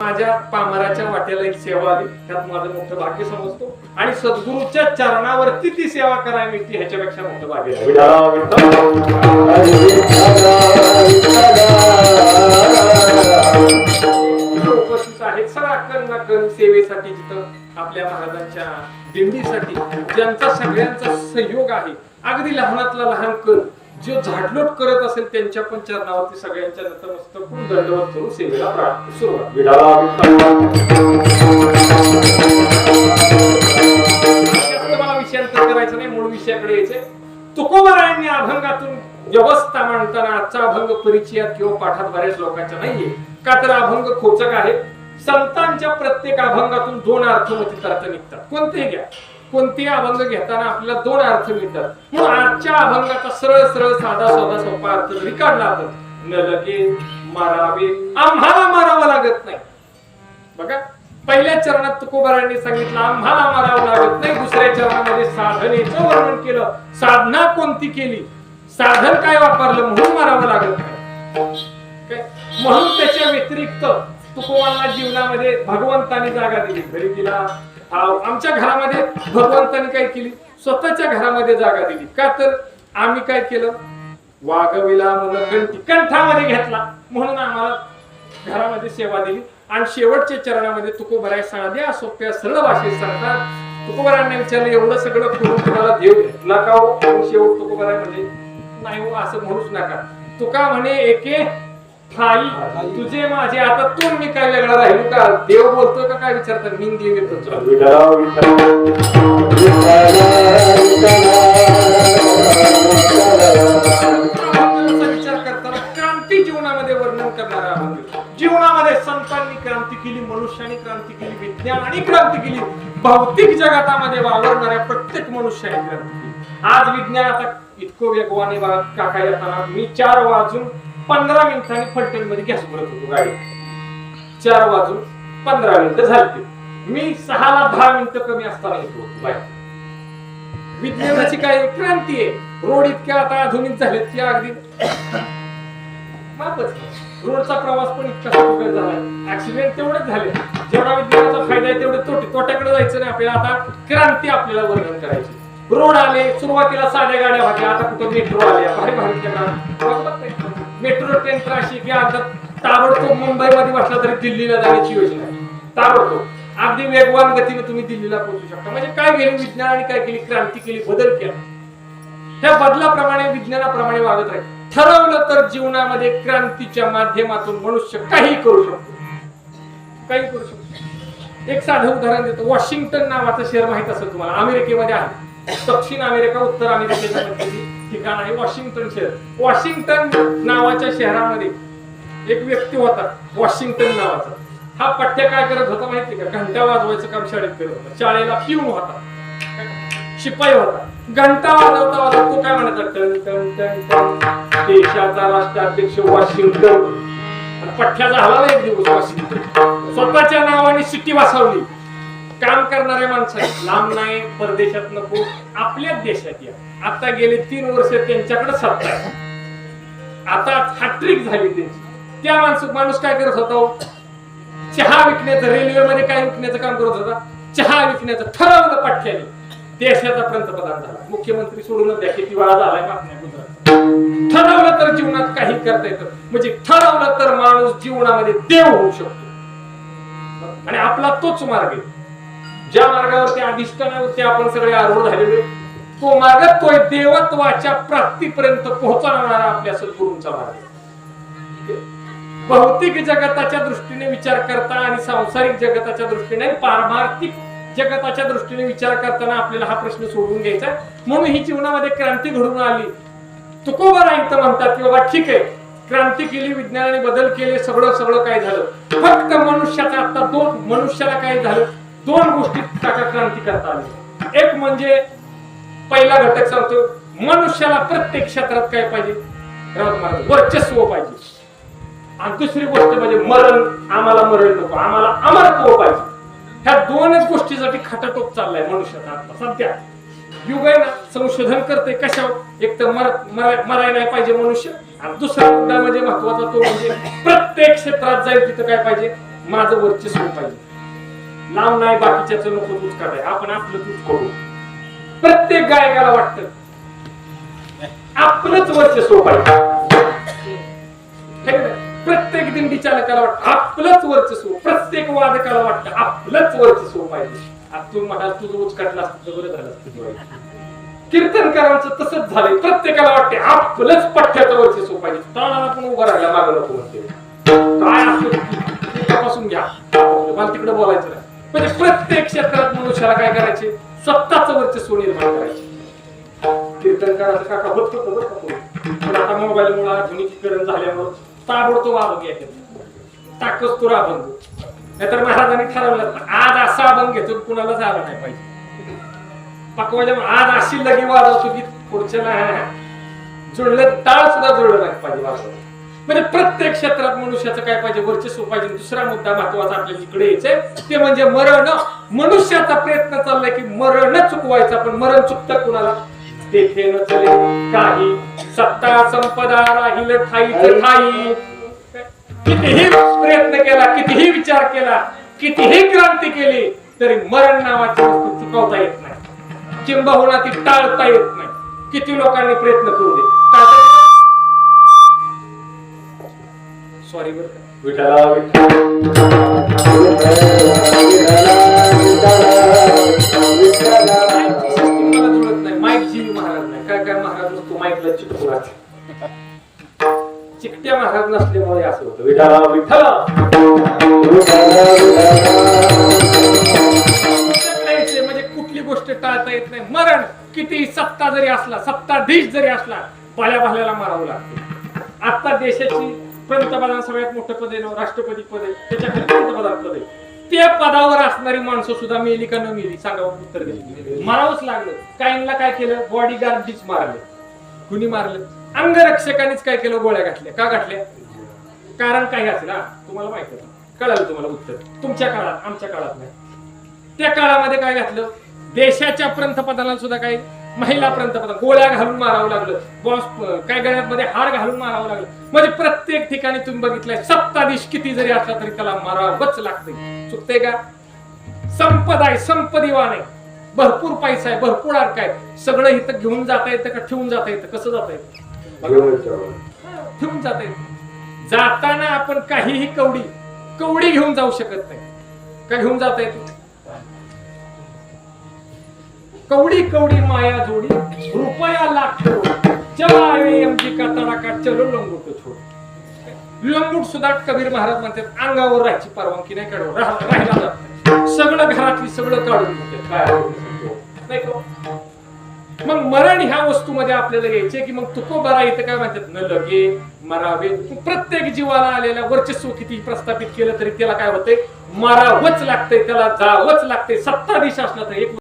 माझ्या पामराच्या वाट्याला एक सेवा आली. त्यात माझं मोठं भाग्य समजतो. आणि सद्गुरूच्या चरणावरती ती सेवा करायला मिळते ह्याच्यापेक्षा मोठं भाग्य उपस्थित आहेत सगळा कण ना कण सेवेसाठी जिथं आपल्या महाराजांच्या दिंडीसाठी ज्यांचा सगळ्यांचा सहयोग आहे. अगदी लहानातला लहान कण जे झाडलोट करत असेल त्यांच्या पण चरणावरती सगळ्यांच्या नतमस्तक होऊन दंडवत करून सेवेला सुरुवात. मला विषयांतर करायचं नाही मूळ विषयाकडे यायचे तुकोबारायांनी अभंगातून व्यवस्था मांडताना आजचा अभंग परिचयात किंवा पाठात बऱ्याच लोकांच्या नाहीये. का तर अभंग खोचक आहे संतांच्या प्रत्येक अभंगातून दोन अर्थमती अर्थ निघतात. कोणतेही घ्या. कोणतेही अभंग घेताना आपल्याला दोन अर्थ मिळतात. म्हणून आजच्या अभंगाचा सरळ सरळ साधा साधा सोपा अर्थ जरी काढला आपण न लगे मारावे. आम्हाला मारावं लागत नाही. बघा पहिल्या चरणात तुकोबारांनी सांगितलं आम्हाला मारावं लागत नाही. दुसऱ्या चरणामध्ये साधनेचं वर्णन केलं. साधना कोणती केली? साधन काय वापरलं? म्हणून मारावं लागत नाही. काय? म्हणून त्याच्या व्यतिरिक्त तुकोबांना जीवनामध्ये भगवंतानी जागा दिली. घरी दिला आमच्या घरामध्ये भगवंताने काय केली? स्वतःच्या घरामध्ये जागा दिली. का तर आम्ही काय केलं? वाघविला म्हणून कंठी कंठामध्ये घेतला. म्हणून आम्हाला घरामध्ये सेवा दिली. आणि शेवटच्या चरणामध्ये तुकोबराय साध्या सोप्या सरळ भाषेत सांगतात तुकोबरांना विचारलं एवढं सगळं करून तुम्हाला देव घेतला का हो? शेवट तुकोबराय म्हणजे नाही हो असं म्हणूच नका. तुका म्हणे एके ठाई तुझे माझे आता तू मी काय वेगळा राहिलो का? देव बोलतोय का काय विचारतात मी देव येतो विचार करताना क्रांती जीवनामध्ये वर्णन करणारा जीवनामध्ये संतांनी क्रांती केली मनुष्याने क्रांती केली विज्ञान आणि क्रांती केली. भौतिक जगतामध्ये वावरणाऱ्या प्रत्येक मनुष्याने क्रांती केली. आज विज्ञान आता इतकं वेगवाने काकायला काका येताना. मी चार वाजून पंधरा मिनिटांनी फलटणमध्ये गॅस भरत होतो गाडी चार वाजून पंधरा मिनिटं झाली मी सहाला दहा मिनिटं कमी असताना येतो बाहेर. विज्ञानाची काय क्रांती आहे? रोड इतक्या आता आधुनिक झालेत की अगदी मापच रोडचा प्रवास पण इतका झाला ऍक्सिडेंट तेवढेच झाले. जेवढा विज्ञानाचा फायदा आहे तेवढे तोटे तोट्याकडे जायचं नाही आपल्याला. आता क्रांती आपल्याला वर्णन करायची. रोड आले सुरुवातीला साध्या गाड्या होत्या. आता कुठं मेट्रो आल्या? भारी भारी मेट्रो ट्रेन तर अशी की आता ताबडतोब मुंबईमध्ये बसला तरी दिल्लीला जाण्याची योजना आहे. ताबडतोब. अगदी वेगवान गतीने तुम्ही दिल्लीला पोहोचू शकता. म्हणजे काय केली? विज्ञानाने काय केली? क्रांती केली? बदल केला. त्या बदलाप्रमाणे विज्ञानाप्रमाणे वागत राहील ठरवलं तर जीवनामध्ये क्रांतीच्या माध्यमातून मनुष्य काही करू शकतो. काही करू शकतो. एक साधं उदाहरण देतो. वॉशिंग्टन नावाचं शहर माहीत असेल तुम्हाला. अमेरिकेमध्ये आहे. दक्षिण अमेरिका उत्तर अमेरिकेच्या ठिकाण आहे वॉशिंग्टन शहर. वॉशिंग्टन नावाच्या शहरामध्ये एक व्यक्ती होता वॉशिंग्टन नावाचा. हा पठ्य काय करत होता माहिती का? घंटा वाजवायचं काम शाळेत करत होता. शाळेला पिऊन होता. शिपाई होता. घंटा वाजवता वाजवता तो काय म्हणायचा? टन टन टन टन. देशाचा राष्ट्राध्यक्ष वॉशिंग्टन. पठ्ठ्याचा हलाला एक दिवस वॉशिंग्टन. स्वतःच्या नावाने सिटी वाचवली काम करणाऱ्या माणसाने लांब नाही परदेशात नको आपल्याच देशात या. आता गेले तीन वर्ष त्यांच्याकडे सत्ता आता हॅट्रिक झाली त्यांची. त्या माणसं माणूस काय करत होता हो? चहा विकण्याचं रेल्वेमध्ये काय विकण्याचं काम करत होता? चहा विकण्याचं ठरवलं पठ्याने. देशाचा पंतप्रधान झाला. मुख्यमंत्री सोडून द्या किती वेळा झालाय मागण्या गुजरात ठरवलं तर जीवनात काही करता येतं. म्हणजे ठरवलं तर माणूस जीवनामध्ये देव होऊ शकतो. आणि आपला तोच मार्ग आहे. ज्या मार्गावरती अधिष्ठानावरती आपण सगळे आरूढ झालेले तो मार्ग तो देवत्वाच्या प्राप्तीपर्यंत पोहोचवणारा आपल्या सद्गुरूंचा मार्ग भौतिक जगताच्या दृष्टीने विचार करता आणि सांसारिक जगताच्या दृष्टीने पारमार्थिक जगताच्या दृष्टीने विचार करताना आपल्याला हा प्रश्न सोडून घ्यायचा म्हणून ही जीवनामध्ये क्रांती घडून आली. तुकोबारायंत म्हणतात की बाबा ठीक आहे. क्रांती केली विज्ञानाने बदल केले सगळं सगळं काय झालं? फक्त मनुष्याचा आता दोन मनुष्याला काय झालं? दोन गोष्टी टाका क्रांती करता आली. एक म्हणजे पहिला घटक सांगतो मनुष्याला प्रत्येक क्षेत्रात काय पाहिजे? राऊत महाराज वर्चस्व पाहिजे. आणि दुसरी गोष्ट म्हणजे मरण आम्हाला मरण नको आम्हाला अमरत्व पाहिजे. ह्या दोनच गोष्टीसाठी खटाटोप चाललाय मनुष्याचा आता सध्या युग आहे ना संशोधन करते कशावर? एक तर मर मराय मरायला नाही पाहिजे मनुष्य आणि दुसरा मुद्दा म्हणजे महत्त्वाचा तो म्हणजे प्रत्येक क्षेत्रात जाईल तिथं काय पाहिजे? माझं वर्चस्व पाहिजे. लाव नाही बाकीच्याच नको तूच काढाय आपण आपलं तूच करू प्रत्येक गायकाला वाटत. आपलंच वर्चस्व पाहिजे. प्रत्येक दिंडी चालकाला वाटत. आपलंच वर्चस्व प्रत्येक वादकाला वाटत. आपलंच वर्चस्व पाहिजे. आता तू म्हणाल तुझं उचकाटलं असतं तर बरं झालं असतं तुझं. कीर्तनकारांचं तसंच झालंय. प्रत्येकाला वाटते आपलंच पठ्याचं वर्चस्व पाहिजे. ताणाला पण उभं राहिला मागं नको म्हणते. काय असतं तपासून घ्या. मला तिकडे बोलायचं नाही. म्हणजे प्रत्येक क्षेत्रात मनुष्याला काय करायचे? स्वतःच वर्चस्व निर्माण करायचे. कीर्तनकाराचं काका होत होतं बरं का पण आता मोबाईलमुळे आधुनिकीकरण झाल्यामुळे ताबडतोब अभंग येते टाकच तो अभंग नाहीतर महाराजांनी ठरवलं आज असा अभंग घेतो कुणाला कुणालाच आला नाही पाहिजे. पकवाच्या आज अशी लगी वाजवतो की पुढच्याला जुळलं टाळ सुद्धा जुळलं नाही पाहिजे वाजवतो. म्हणजे प्रत्येक क्षेत्रात मनुष्याचं काय पाहिजे? वर्चस्व पाहिजे. दुसरा मुद्दा महत्त्वाचा आपल्याला इकडे यायचंय. ते म्हणजे मरण. मनुष्याचा प्रयत्न चाललाय की मरण चुकवायचा. पण मरण चुकतं कुणाला? तेथे न चले काही. सत्ता संपदा राहील ठाई ठाई. कितीही प्रयत्न केला कितीही विचार केला कितीही क्रांती केली तरी मरण नावाची वस्तू चुकवता येत नाही. किंबहुना ती टाळता येत नाही. किती लोकांनी प्रयत्न करू दे? सॉरी बरं माईक महाराज नाही. काय काय महाराज नसतो माईकला चिटकून चिकट्या महाराज नसल्यामुळे असं होतं. विठाला विठ्ठला! म्हणजे कुठली गोष्ट टाळता येत नाही. मरण किती सत्ता जरी असला सत्ताधीश जरी असला पाल्या भाल्याला मारावं लागतं. आता देशाची पंतप्रधान सगळ्यात मोठं पद आहे राष्ट्रपती पद आहे. त्याच्याकडे पंतप्रधान पद आहे? त्या पदावर असणारी माणसं सुद्धा मेली का न मेली? सांगा उत्तर दिली मारावंच लागलं. काहींना काय केलं? बॉडी गार्डीच मारले. कुणी मारलं? अंगरक्षकानेच काय केलं? गोळ्या घातल्या. का घातल्या? कारण काही असेल. हा तुम्हाला माहीत कळालं तुम्हाला उत्तर. तुमच्या काळात आमच्या काळात नाही. त्या काळामध्ये काय घातलं? देशाच्या पंतप्रधानाला सुद्धा काय महिला पंतप्रधान गोळ्या घालून मारावं लागलं. बॉस काय गळ्यामध्ये हार घालून मारावं लागलं. म्हणजे प्रत्येक ठिकाणी तुम्ही बघितलंय सत्ताधीश किती जरी असला तरी त्याला मारावंच लागतंय. चुकतंय का? संपदा आहे संपदिवान आहे. भरपूर पैसा आहे भरपूर अर्क आहे. सगळं इथं घेऊन जाता येतं का ठेवून जाता येतं? कसं जाता येतं? ठेवून जाता येतं. जाताना आपण काहीही कवडी कवडी घेऊन जाऊ शकत नाही. का घेऊन जाता येते? कवडी कवडी माया जोडी रुपया लाख चला आवे तडाका चलो लंगोट छोड लंगूट सुद्धा कबीर महाराज म्हणतात अंगावर राहायची परवानगी नाही काढू राहिला जात सगळं घरातली सगळं काढून काय नाही मग मरण ह्या वस्तूमध्ये आपल्याला यायचे की मग तुको बरा इथं काय म्हणतात? न लगे मरावे. प्रत्येक जीवाला आलेल्या वर्चस्व किती प्रस्थापित केलं तरी त्याला काय होतंय? मारावंच लागतंय त्याला जावंच लागतंय. सत्ताधीश असला तर एक